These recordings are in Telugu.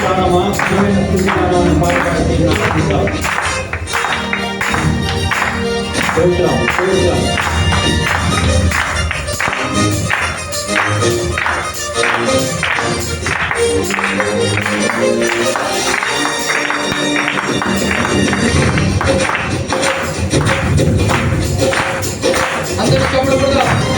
사람은 교회에서 불신하는 바울까지 일어납니다. 교회장, 교회장. 안되니까 불러보자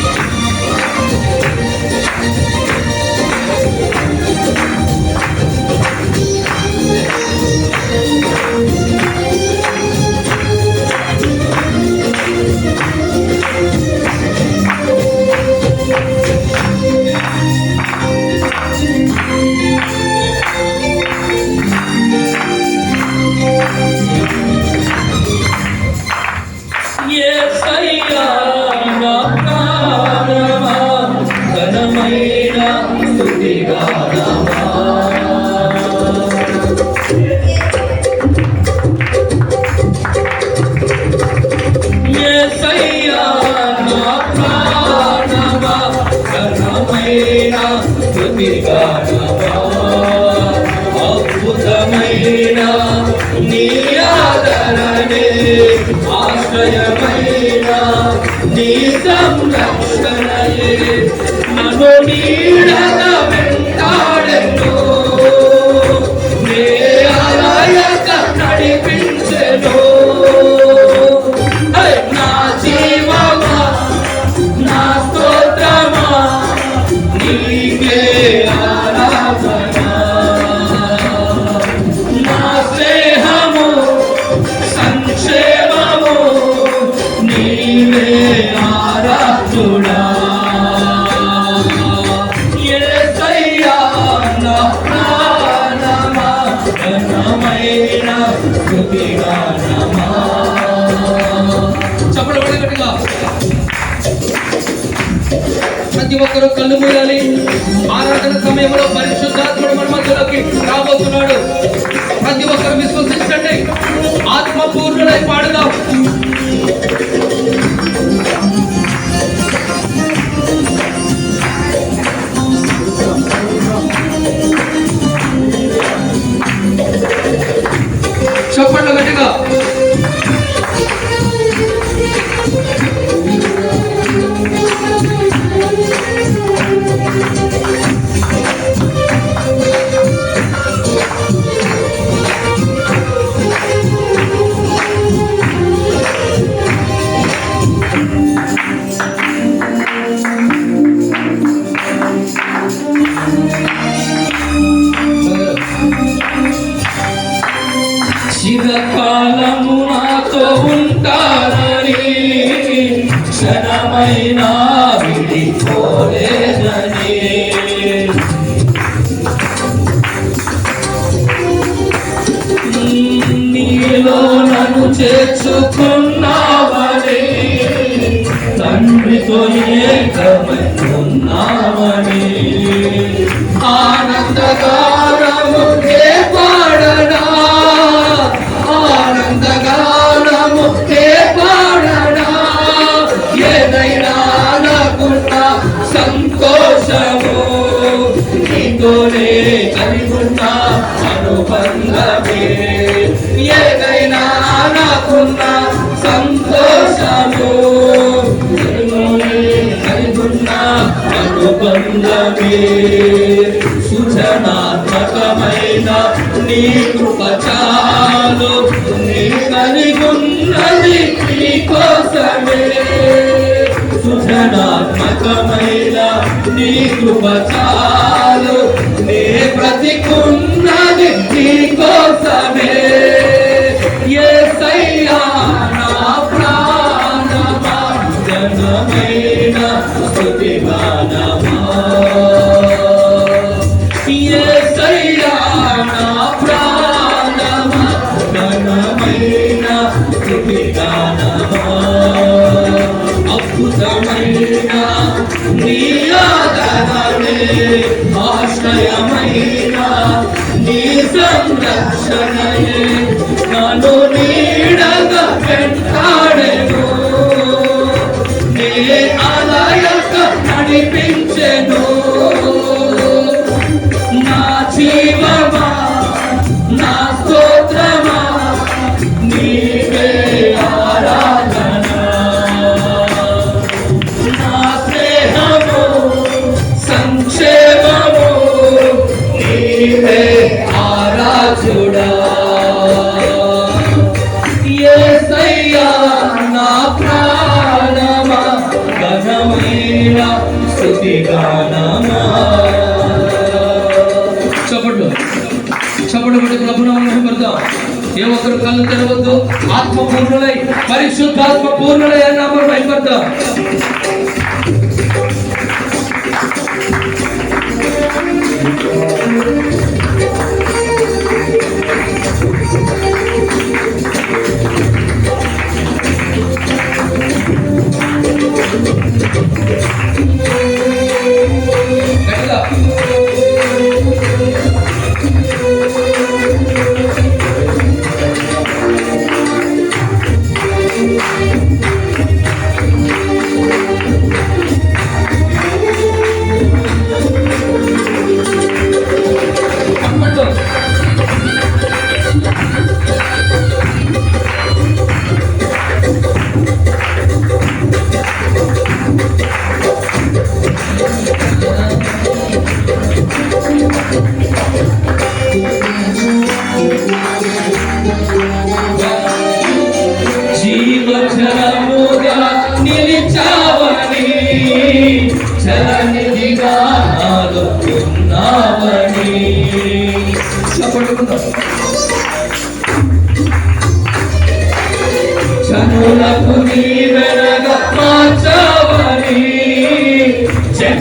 అద్భుతమైన నీ ఆదరణే ఆశ్రయమైన నీ సంరక్షణయే నన్ను నీడగా వెంటాడెను కళ్ళు మూయాలి. ఆరాధన సమయంలో పరిశుద్ధాత్ముడు మన మధ్యలోకి రాబోతున్నాడు. ప్రతి ఒక్కరు విశ్వసించండి. ఆత్మ పూర్ణులై పాడుదాం. క్షణమైనా విడిపోలేదని. నీలో నన్ను చేర్చుకున్నావని అనుబంధమే ఏదైనా నాకున్న సంతోషము. కలిగున్న అనుబంధమే సృజనాత్మకమైన నీ కృప నీ కలిగున్నది నీ కోసమే. సృజనాత్మకమైన నీ కృప చాలు నే బ్రతికున్నది నీ కోసమే యేసయ్యా నా ప్రాణమా జనమైన స్థుతి గానమా. ఆశ్రయమైనా నీ సంరక్షణయే నన్ను నీడగా పెట్టాడెను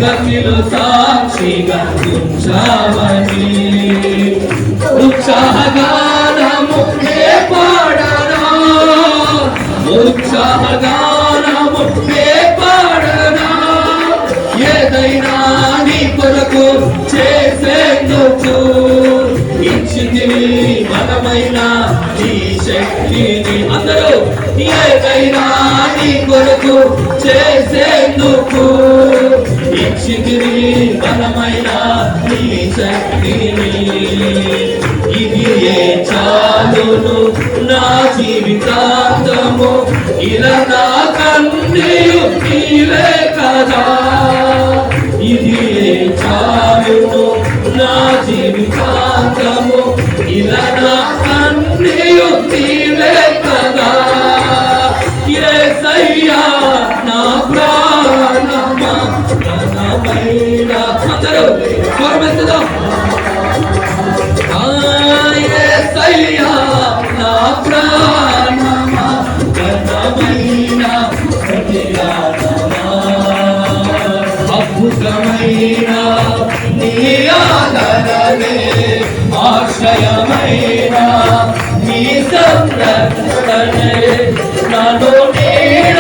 జగతిలో సాక్షిగా ఉంచావని. ఉత్సాహగానము నే పాడనా? ఉత్సాహగానము నే పాడనా? ఏదైనా నీ కొరకు చేసేందుకు ఇచ్చింది మనమైన నీ శక్తిని అందరూ. ఏదైనా నీ కొరకు చేసేందుకు ఇచ్చింది బలమైన నీ శక్తిని. ఇది ఏ చాలును? నా జీవితాంతము ఇలా నా కన్నీయు నీవే కదా. ఇది ఏ చాలును? నా జీవితాంతము ఇలా నా కన్నీయు నీవే కదా అందరూ స్వరమెత్తుదాం నా ప్రాణమా ఘనమైన అద్భుతమైన నీ ఆదరణే ఆశ్రయమైన నీ సంరక్షణే నన్ను నీడ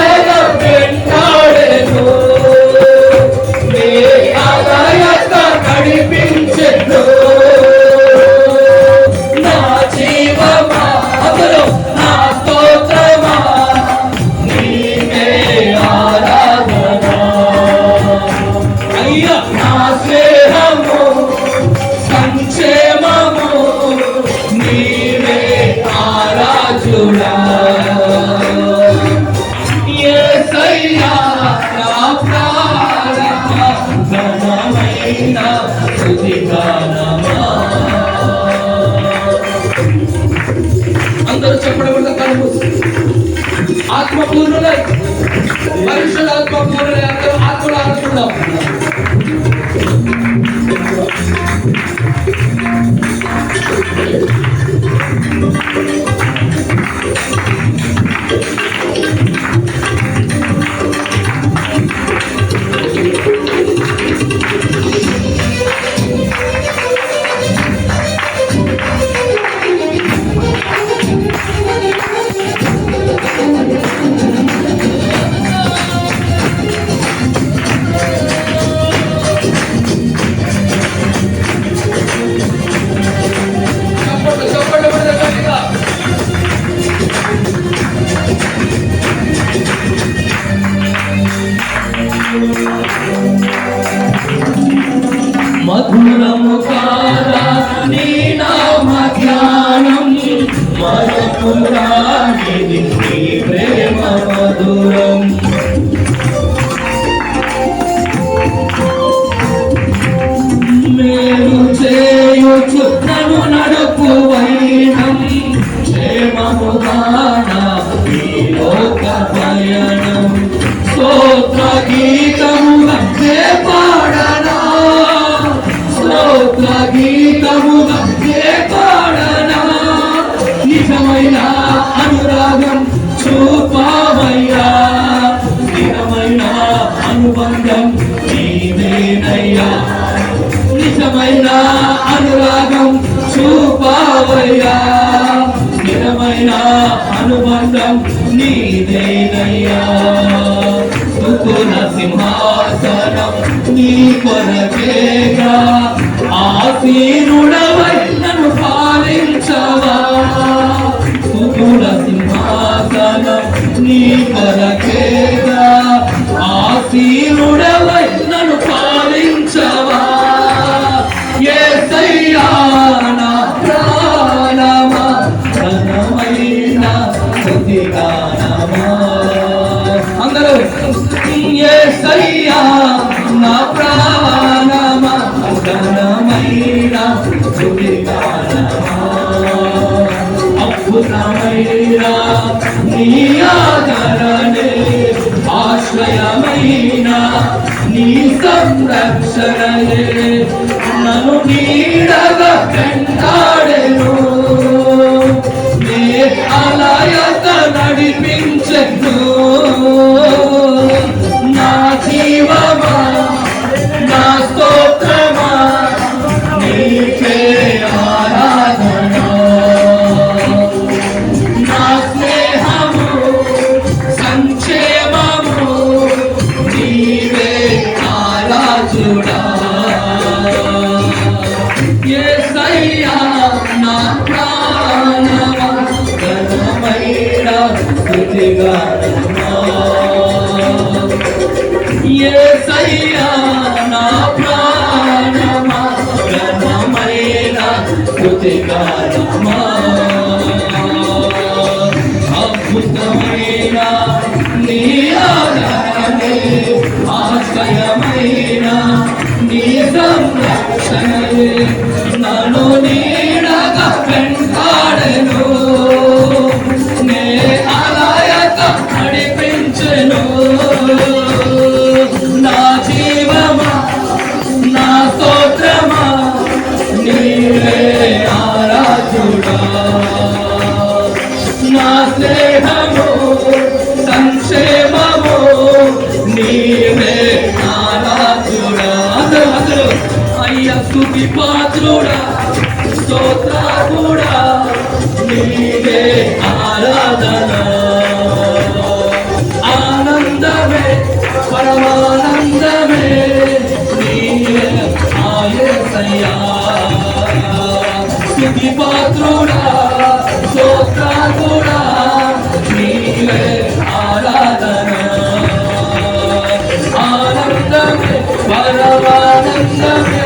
చెప్పడం కలుపు ఆత్మపూర్ణులై పరిశుద్ధ ఆత్మపూర్ణులై అందరూ ఆత్మలు ఆడుతున్నాం చప్పట్లు చప్పట్లు సింహాసనం నీ కొరకేగా ఆసీనుడవై నన్ను పాలించవా? యేసయ్యా నా ప్రాణమా? ఘనమైన స్తుతిగానమా అందరూ యేసయ్యా నా ప్రాణమా? ఘనమైన స్తుతిగానమా అద్భుతమైన నీ నీ సంరక్షణ నన్ను నీడగా యేసయ్యా నా ప్రాణమా ఘనమైన స్తుతిగానమా అద్భుతమైన నీ ఆదరణే ఆశ్రయమైన నీ సంరక్షణే నన్ను నీడగా వెంటాడెను. నే అలయక నడిపించెను. స్నేహము సంక్షేమము నీవే ఆరాధుడా అందరూ అందరూ అయ్య స్తుతి పాత్రుడా స్తోత్రాకుడా నీవే ఆరాధన. ఆనందమే పరమానందమే నీవే ఆయసయ్యా స్తుతి పాత్రుడా ఆనందమే పరమానందమే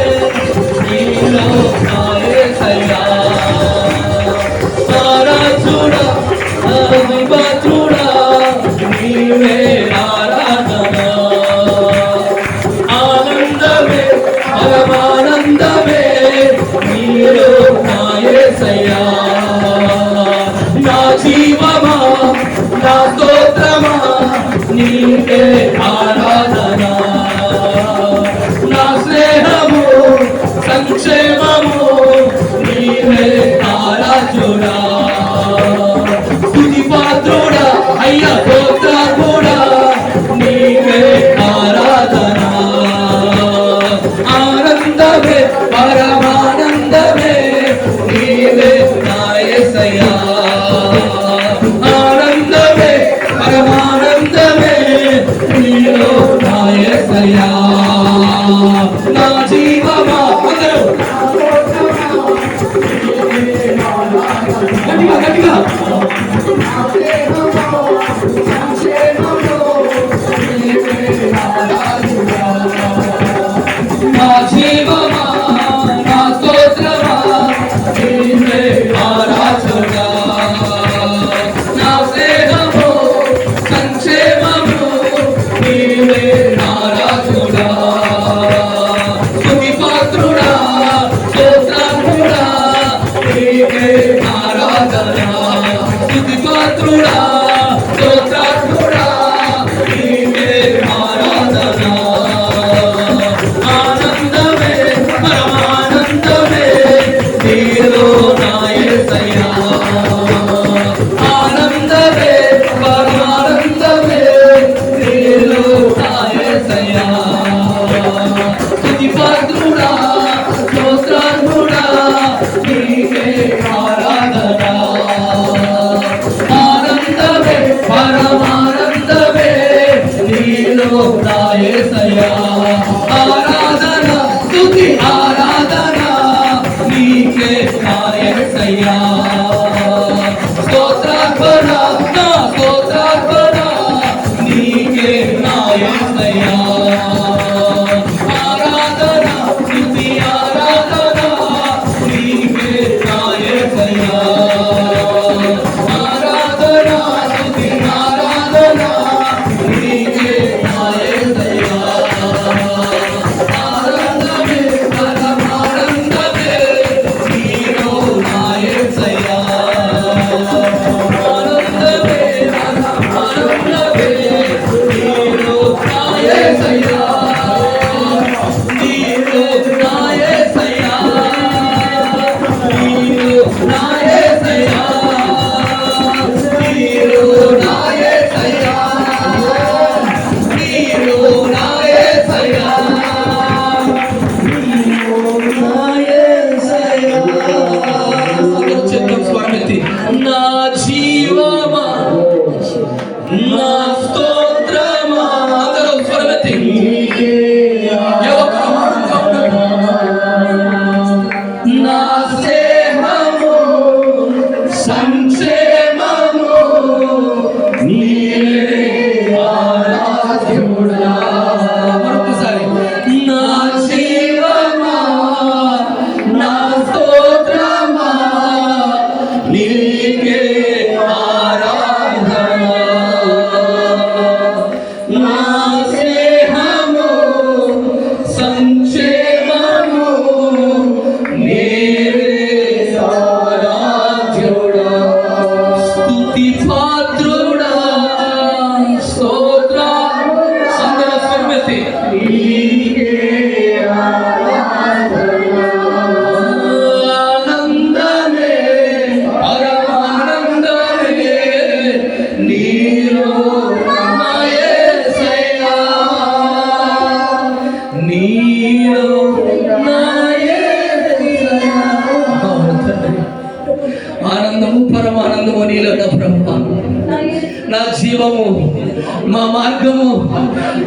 మా మార్గము.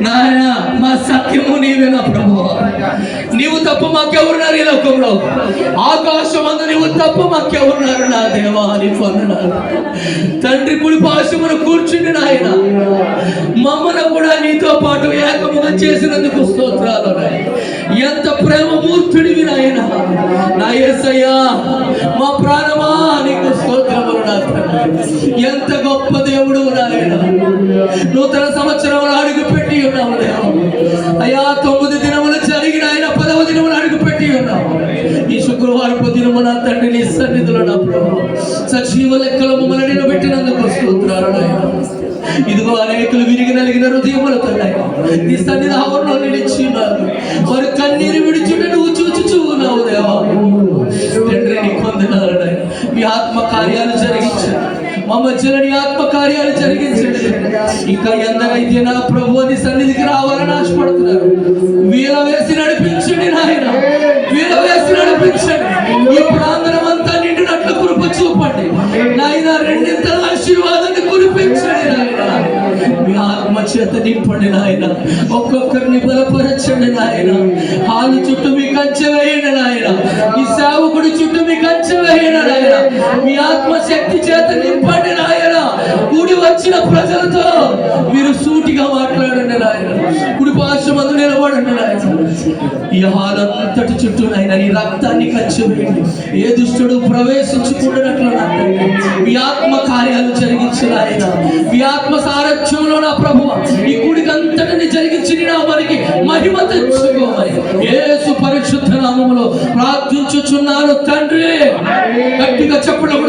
నాయన మా సత్యము నీవే నా ప్రభు. నీవు తప్ప మాకెవరున్నారు ఈ లోకంలో? ఆకాశం అందు నీవు తప్ప మాకెవరున్నారు నా దేవా అని పొందనాలు తండ్రి కుడి పాశమును కూర్చుండి నాయన. మమ్మను కూడా నీతో పాటు ఏకముగా చేసినందుకు స్తోత్రాలు నాయన. ఎంత ప్రేమ మూర్తుడివి నాయన? నా ఏసయ్యా మా ప్రాణమా నీకు స్తోత్రములు నా ఎంత గొప్ప దేవుడు నాయన. నూతన సంవత్సరంలో అడుగు పెట్టి ఉన్నాము అయ్యా తొమ్మిది దిన జరిగిన ఆయన పదవ దినములు అడుగు పెట్టి ఉన్నాము ఈ శుక్రవారపు దినము నా తండ్రి నీ సన్నిధిలో నా ప్రభు. సజీవ లెక్కలో మమ్మల్ని నిలబెట్టినందుకు స్తోత్రాలు ఇదిగో అనేకులు విరిగి నలిగిన హృదయములతో నాయన నీ సన్నిధి ఆవరణలో నిలిచి ఉన్నారు వారు కన్నీరు విడిచుంటే నువ్వు చూచుచూ ఉన్నావు దేవా. తండ్రి నీ కొందనాలు మీ ఆత్మ కార్యాలు జరిగించండి. మా మధ్యలో నీ ఆత్మ కార్యాలు జరిగించండి. ఇంకా ఎందరైతే నా ప్రభు నీ సన్నిధికి రావాలని ఆశపడుతున్నారు వీల వేసి నడిపించండి నాయన. చేత నింపండి నాయన. ఒక్కొక్కరిని బలపరచండి నాయన. హాలు చుట్టూ మీ కంచె వేయండి నాయన. ఈ సేవకుడి చుట్టూ మీ కంచె వేయండి నాయన. మీ ఆత్మశక్తి చేత నింపండి వచ్చిన ప్రజలతో మీరు సూటిగా మాట్లాడండి నాయన. కుడి భాష మందు నిలబడండి నాయన. ఈ హాల్ అంతటి చుట్టూ నాయన నీ రక్తాన్ని కంచె ఏ దుష్టుడు ప్రవేశించుకుంటున్నట్లు నా మీ ఆత్మ కార్యాలు జరిగించిన ఆయన మీ ఆత్మ సారథ్యంలో నా ప్రభు. ఈ గుడికి అంతటిని జరిగించి నా మనకి మహిమ తెచ్చుకోమని ఏసు పరిశుద్ధ నామములో ప్రార్థించుచున్నాను తండ్రి. గట్టిగా చెప్పడం